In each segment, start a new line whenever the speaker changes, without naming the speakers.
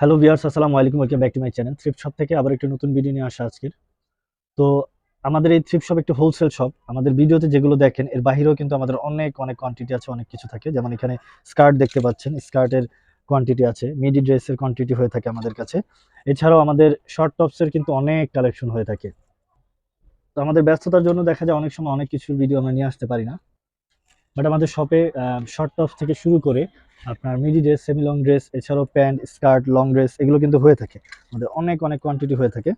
Hello viewers আসসালামু আলাইকুম welcome back to my channel thrift shop থেকে আবার একটি নতুন ভিডিও নিয়ে আসা আজকের। তো আমাদের এই থ্রিফট শপ একটি হোলসেল শপ আমাদের ভিডিওতে যেগুলো দেখেন, এর বাহিরেও কিন্তু আমাদের অনেক অনেক কোয়ান্টিটি আছে, অনেক কিছু থাকে। যেমন এখানে স্কার্ট দেখতে পাচ্ছেন স্কার্টের কোয়ান্টিটি আছে মিডি ড্রেসের কোয়ান্টিটি হয়ে থাকে আমাদের কাছে। এছাড়াও আমাদের শর্ট টপসের কিন্তু অনেক কালেকশন হয়ে থাকে। তো আমাদের ব্যস্ততার জন্য দেখা যায় অনেক সময় অনেক কিছুর ভিডিও আমরা নিয়ে আসতে পারি না। বাট আমাদের শপে শর্ট টপস থেকে শুরু করে আপনার midi dress semi long dress এছাড়াও প্যান্ট স্কার্ট লং ড্রেস এগুলো কিন্তু হয়ে থাকে। আমাদের অনেক অনেক কোয়ান্টিটি হয়ে থাকে।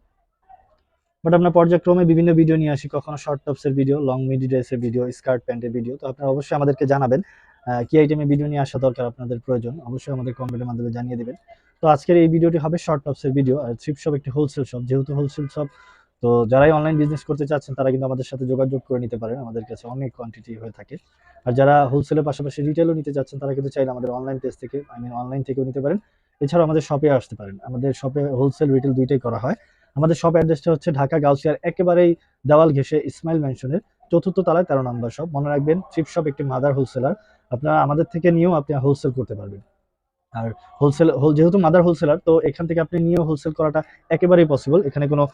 বাট আমরা পর্যায়ক্রমে বিভিন্ন ভিডিও নিয়ে আসি, কখনো শর্ট টপসের ভিডিও লং মিডি ড্রেসের ভিডিও স্কার্ট প্যান্টের ভিডিও তো আপনারা অবশ্যই আমাদেরকে জানাবেন কি আইটেমে ভিডিও নিয়ে আসা দরকার আপনাদের প্রয়োজন। অবশ্যই আমাদের কমেন্টের মাধ্যমে জানিয়ে দেবেন। তো আজকের এই ভিডিওটি হবে শর্ট টপসের ভিডিও আর থ্রিপ শপ একটি হোলসেল শপ যেহেতু হোলসেল শপ তো যারাই অনলাইন বিজনেস করতে চাচ্ছেন, তারা কিন্তু আমাদের সাথে যোগাযোগ করে নিতে পারেন। আমাদের কাছে অনেক কোয়ান্টিটি হয়ে থাকে। আর যারা হোলসেলের পাশাপাশি রিটেলও নিতে চাচ্ছেন, তারা কিন্তু চাইলে আমাদের অনলাইন পেজ থেকে আই মিন অনলাইন থেকেও নিতে পারেন। এছাড়াও আমাদের শপে আসতে পারেন। আমাদের শপে হোলসেল রিটেল দুইটাই করা হয়। আমাদের শপ অ্যাড্রেসটা হচ্ছে ঢাকা গাউসিয়ার একেবারেই দেওয়াল ঘেসে ইসমাইল মেনশনের চতুর্থ তলায় তেরো নম্বর শপ মনে রাখবেন চিপ শপ একটি মাদার হোলসেলার আপনারা আমাদের থেকে নিয়েও আপনি হোলসেল করতে পারবেন। আর হোলসেল যেহেতু মাদার হোলসেলার তো এখান থেকে আপনি নিয়েও হোলসেল করাটা একেবারেই পসিবল এখানে কোনো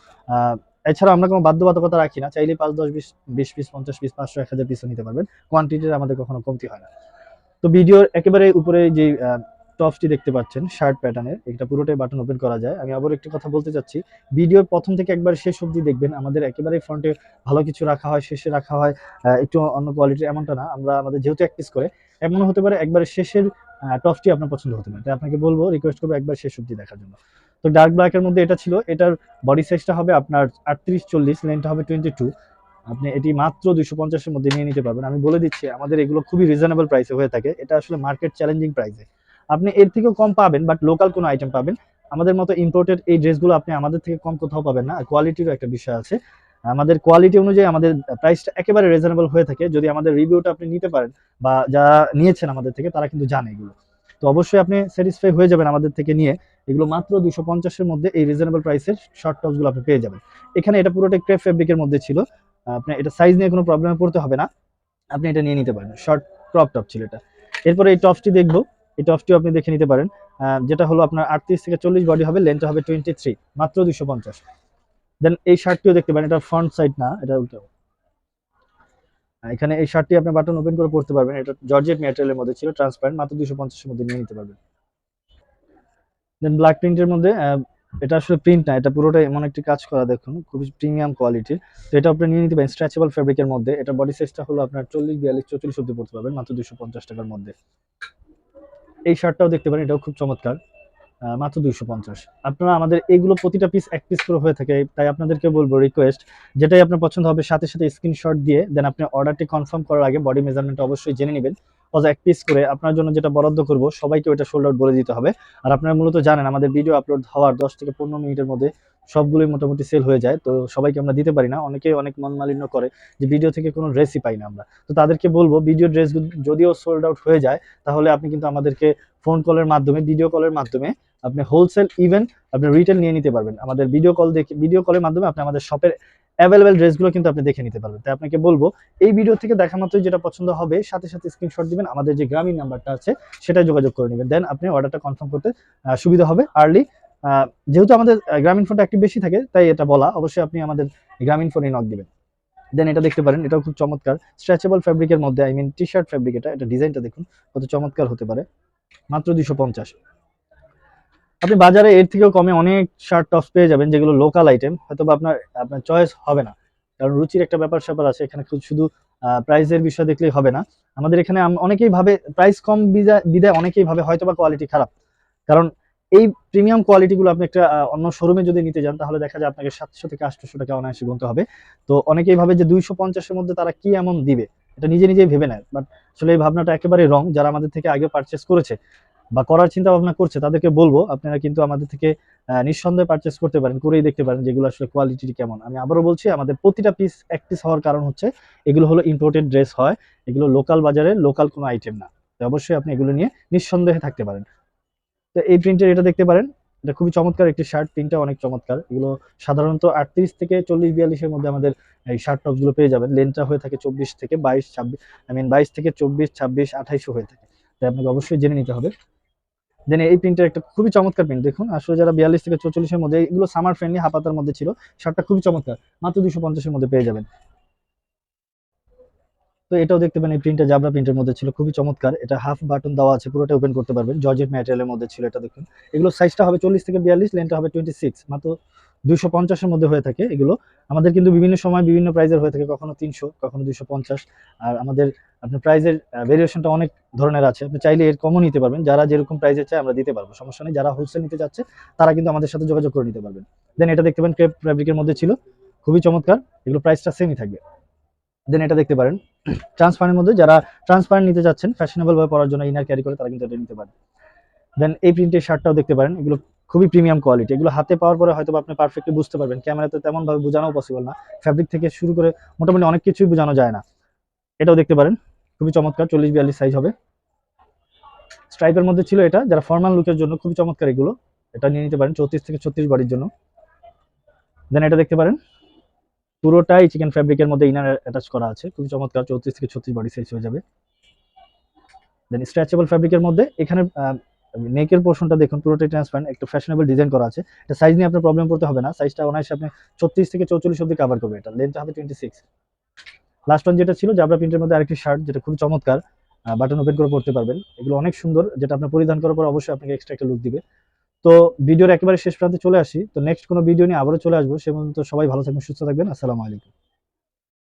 এছাড়া আমরা কোনো বাধ্যবাধকতা রাখি না। চাইলে পাঁচ, দশ, বিশ বিশ পিস, পঞ্চাশ পিস, পাঁচশো, এক হাজার পিসও নিতে পারবেন। কোয়ান্টিটির আমাদের কখনো কমতি হয় না। তো ভিডিওর একেবারে উপরে যে টপসটি দেখতে পাচ্ছেন শার্ট প্যাটার্নের এটা পুরোটাই বাটন ওপেন করা যায়। আমি আবার একটি কথা বলতে চাচ্ছি ভিডিওর প্রথম থেকে একবার শেষ অবধি দেখবেন। আমাদের একেবারে ফ্রন্টে ভালো কিছু রাখা হয়, শেষে রাখা হয় একটু অন্য কোয়ালিটি এমনটা না। আমরা আমাদের যেহেতু এক পিস করে এমন হতে পারে একবারে শেষের টপসটি আপনার পছন্দ হতে পারে। তাই আপনাকে বলব রিকোয়েস্ট করব একবার শেষ অবধি দেখার জন্য। তো ডার্ক ব্ল্যাকের মধ্যে এটা ছিল। এটার বডি সাইজটা হবে আপনার আটত্রিশ, চল্লিশ লেনটা হবে টোয়েন্টি টু আপনি এটি মাত্র দুইশো পঞ্চাশের মধ্যে নিয়ে নিতে পারবেন। আমি বলে দিচ্ছি, আমাদের এগুলো খুবই রিজনেবল প্রাইসে হয়ে থাকে। এটা আসলে মার্কেট চ্যালেঞ্জিং প্রাইসে আপনি এর থেকেও কম পাবেন বাট লোকাল কোনো আইটেম পাবেন। আমাদের মতো ইম্পোর্টেড এই ড্রেসগুলো আপনি আমাদের থেকে কম কোথাও পাবেন না। কোয়ালিটিরও একটা বিষয় আছে। আমাদের কোয়ালিটি অনুযায়ী আমাদের প্রাইসটা একেবারে রিজনেবল হয়ে থাকে। যদি আমাদের রিভিউটা আপনি নিতে পারেন, বা যারা নিয়েছেন আমাদের থেকে, তারা কিন্তু জানে এগুলো। তো অবশ্যই আপনি স্যাটিসফাই হয়ে যাবেন আমাদের থেকে নিয়ে। এগুলো মাত্র দুশো পঞ্চাশের মধ্যে এই রিজনেবল প্রাইসের শর্ট টপসগুলো আপনি পেয়ে যাবেন। এখানে এটা পুরোটা ক্রেপ ফেব্রিকের মধ্যে ছিল। আপনি এটা সাইজ নিয়ে কোনো প্রবলেমে পড়তে হবে না। আপনি এটা নিয়ে নিতে পারেন। শর্ট ক্রপ টপ ছিল এটা। এরপরে এই টপসটি দেখব। এই টপসটিও আপনি দেখে নিতে পারেন। যেটা হলো আপনার আটত্রিশ থেকে চল্লিশ বডি হবে লেন্থটা হবে টোয়েন্টি থ্রি মাত্র দুশো পঞ্চাশ। দেন এই শার্টটিও দেখতে পারেন, এটা ফ্রন্ট সাইড না, এটা উল্টো। এখানে এই শার্টটি আপনি বাটন ওপেন করে পড়তে পারবেন। এটা জর্জেট ম্যাটেরিয়ালের মধ্যে ছিল ট্রান্সপারেন্ট মাত্র দুশো পঞ্চাশের মধ্যে নিয়ে নিতে পারবেন। দেন ব্ল্যাক প্রিন্টের মধ্যে এটা আসলে প্রিন্ট না, এটা পুরোটাই এমন একটি কাজ করা দেখুন, খুবই প্রিমিয়াম কোয়ালিটির তো এটা আপনি নিয়ে নিতে পারেন স্ট্রেচেবল ফেব্রিকের মধ্যে। এটা বডি সাইজটা হলো আপনার চল্লিশ, বিয়াল্লিশ, চৌচল্লিশ অব্দি পড়তে পারবেন, মাত্র দুশো পঞ্চাশ টাকার মধ্যে। এই শার্টটাও দেখতে পারেন, এটাও খুব চমৎকার মাত্র দুইশো পঞ্চাশ। আপনারা আমাদের এগুলো প্রতিটা পিস এক পিস করে হয়ে থাকে, তাই আপনাদেরকে বলব রিকোয়েস্ট যেটাই আপনার পছন্দ হবে, সাথে সাথে স্ক্রিনশট দিয়ে দেন আপনি অর্ডারটি কনফার্ম করার আগে বডি মেজারমেন্ট অবশ্যই জেনে নেবেন। অজ এক পিস করে আপনার জন্য যেটা বরাদ্দ করব, সবাইকে ওটা সোল্ড আউট বলে দিতে হবে। আর আপনারা মূলত জানেন, আমাদের ভিডিও আপলোড হওয়ার দশ থেকে পনেরো মিনিটের মধ্যে সবগুলোই মোটামুটি সেল হয়ে যায়। তো সবাইকে আমরা দিতে পারি না। অনেকেই অনেক মন মালিন্য করে যে ভিডিও থেকে কোনো ড্রেসই পাই না আমরা। তো তাদেরকে বলব ভিডিও ড্রেস যদিও সোল্ড আউট হয়ে যায়, তাহলে আপনি কিন্তু আমাদেরকে ফোন কলের মাধ্যমে ভিডিও কলের মাধ্যমে আপনি হোলসেল ইভেন আপনি রিটেল নিয়ে নিতে পারবেন। আমাদের ভিডিও কল দেখে ভিডিও কলের মাধ্যমে আপনি আমাদের শপের অ্যাভেলেবেল ড্রেসগুলো কিন্তু আপনি দেখে নিতে পারবেন। তাই আপনাকে বলব, এই ভিডিও থেকে দেখা মাত্রই যেটা পছন্দ হবে, সাথে সাথে স্ক্রিনশট দিবেন, আমাদের যে গ্রামীণ নাম্বারটা আছে সেটা যোগাযোগ করে নেবেন। দেন আপনি অর্ডারটা কনফার্ম করতে সুবিধা হবে আর্লি যেহেতু আমাদের গ্রামীণ ফোনটা একটু বেশি থাকে, তাই এটা বলা, অবশ্যই আপনি আমাদের গ্রামীণ ফোনে নক দিবেন। দেন এটা দেখতে পারেন, এটাও খুব চমৎকার। স্ট্রেচেবল ফ্যাব্রিকের মধ্যে I mean T shirt fabric এটা এটা ডিজাইনটা দেখুন, কত চমৎকার হতে পারে। মাত্র দুশো পঞ্চাশ। আপনি বাজারে এর থেকেও কমে অনেক শার্ট টপস পেয়ে যাবেন, যেগুলো লোকাল আইটেম হয়তো বা আপনার আপনার চয়েস হবে না। কারণ রুচির একটা ব্যাপার স্যাপার আছে, এখানে শুধু- প্রাইসের বিষয় দেখলেই হবে না। আমাদের এখানে অনেকেই ভাবে প্রাইস কম বিদায় অনেকেই ভাবে হয়তো বা কোয়ালিটি খারাপ। কারণ এই প্রিমিয়াম কোয়ালিটিগুলো আপনি একটা অন্য শোরুমে যদি নিতে যান, তাহলে দেখা যায় আপনাকে সাতশো থেকে আটশো টাকা অনায়াসে গুনতে হবে। তো অনেকেই ভাবে যে দুইশো পঞ্চাশের মধ্যে তারা কি এমন দিবে? এটা নিজে নিজেই ভেবে নেয়। বাট আসলে এই ভাবনাটা একেবারে রং যারা আমাদের থেকে আগে পারচেস করেছে। বা করার চিন্তা ভাবনা করছে, তাদেরকে বলব, আপনারা কিন্তু আমাদের থেকে নিঃসন্দেহে পারচেস করতে পারেন, করেই দেখতে পারেন যেগুলো আসলে কোয়ালিটি কেমন। আমি আবারও বলছি, আমাদের প্রতিটা পিস এক পিস হওয়ার কারণ হচ্ছে, এগুলো হলো ইম্পোর্টেড ড্রেস হয়, এগুলো লোকাল বাজারে লোকাল কোনো আইটেম না। অবশ্যই আপনি এগুলো নিয়ে নিঃসন্দেহে থাকতে পারেন। তো এই প্রিন্টের এটা দেখতে পারেন, এটা খুবই চমৎকার একটি শার্ট প্রিন্টটা অনেক চমৎকার, এগুলো সাধারণত আটত্রিশ থেকে চল্লিশ বিয়াল্লিশের মধ্যে আমাদের এই শার্ট টপগুলো পেয়ে যাবেন লেনটা হয়ে থাকে চব্বিশ থেকে বাইশ ছাব্বিশ আই মিন বাইশ থেকে চব্বিশ, ছাব্বিশ আঠাইশও হয়ে থাকে। তাই আপনাকে অবশ্যই জেনে নিতে হবে। দেন এই প্রিন্টের একটা খুবই চমৎকার প্রিন্ট দেখুন। আসলে যারা বিয়াল্লিশ থেকে চৌচল্লিশের মধ্যে, এগুলো সামার ফ্রেন্ডলি হাফাতার মধ্যে ছিল, শার্টটা খুবই চমৎকার, মাত্র দুশো পঞ্চাশের মধ্যে পেয়ে যাবেন। তো এটাও দেখতে পারেন, এই প্রিন্টটা জাবরা প্রিন্টের মধ্যে ছিল, খুবই চমৎকার। এটা হাফ বাটন দেওয়া আছে, পুরোটা ওপেন করতে পারবেন। জর্জেট ম্যাটেরিয়ালের মধ্যে ছিল এটা, দেখুন। এগুলো সাইজটা হবে চল্লিশ থেকে বিয়াল্লিশ লেনটা হবে টোয়েন্টি সিক্স মাত্র দুশো পঞ্চাশের মধ্যে হয়ে থাকে এগুলো। আমাদের কিন্তু বিভিন্ন সময় বিভিন্ন প্রাইজের হয়ে থাকে, কখনো তিনশো, কখনো দুশো পঞ্চাশ। আর আমাদের আপনার প্রাইজের ভেরিয়েশনটা অনেক ধরনের আছে। আপনি চাইলে এর কমও নিতে পারবেন। যারা যেরকম প্রাইজে চায় আমরা দিতে পারব। সমস্যা নেই। যারা হোলসেল নিতে যাচ্ছে তারা কিন্তু আমাদের সাথে যোগাযোগ করে নিতে পারবেন। দেন এটা দেখতে পারেন ক্রেপ ফ্যাব্রিকের মধ্যে ছিল। খুবই চমৎকার। এগুলো প্রাইসটা সেমই থাকবে। দেন এটা দেখতে পারেন। ট্রান্সপারেন্টের মধ্যে যারা ট্রান্সপারেন্ট নিতে যাচ্ছেন ফ্যাশনেবল ভাবে পরার জন্য ইনার ক্যারি করে, তারা কিন্তু এটা নিতে পারেন। দেন এই প্রিন্টের শার্টটাও দেখতে পারেন। এগুলো খুবই প্রিমিয়াম কোয়ালিটি এগুলো হাতে পাওয়ার পরে হয়তো আপনি পারফেক্টলি বুঝতে পারবেন। ক্যামেরাতে তেমন ভাবে বোঝানো পসিবল না। ফ্যাব্রিক থেকে শুরু করে মোটামুটি অনেক কিছুই বোঝানো যায় না। এটাও দেখতে পারেন। খুবই চমৎকার, চল্লিশ বিয়াল্লিশ সাইজ হবে। স্ট্রাইপের মধ্যে ছিল এটা, যারা ফর্মাল লুকের জন্য খুবই চমৎকার এগুলো। এটা নিয়ে নিতে পারেন চৌত্রিশ থেকে ছত্রিশ বাড়ির জন্য। দেন এটা দেখতে পারেন, পুরোটাই চিকেন ফ্যাব্রিকের মধ্যে ইনার অ্যাটাচ করা আছে। খুবই চমৎকার, চৌত্রিশ থেকে ছত্রিশ বাড়ি সাইজ হয়ে যাবে। দেন স্ট্রেচেবল ফ্যাব্রিকের মধ্যে, এখানে নেকের পোর্শনটা দেখুন, পুরোটাই ট্রান্সপারেন্ট একটু ফ্যাশনেবল ডিজাইন করা আছে। এটা সাইজ নিয়ে আপনার প্রবলেম করতে হবে না সাইজটা অনায়াসে আপনি ছত্রিশ থেকে চৌচল্লিশ অব্দি কভার করবে এটা। লেন্থটা হবে টোয়েন্টি সিক্স লাস্ট ওয়ান যেটা ছিল, জাবরা প্রিন্টের মধ্যে আরেকটি শার্ট যেটা খুব চমৎকার বাটন ওপেন করে পড়তে পারবেন। এগুলো অনেক সুন্দর, যেটা আপনার পরিধান করার পর অবশ্যই আপনাকে এক্সট্রা একটা লুক দিবে। তো ভিডিওর একেবারে শেষ প্রান্তে চলে আসি। তো নেক্সট কোনো ভিডিও নিয়ে আবারও চলে আসব। সে পর্যন্ত সবাই ভালো থাকবেন, সুস্থ থাকবেন। আসসালামু আলাইকুম।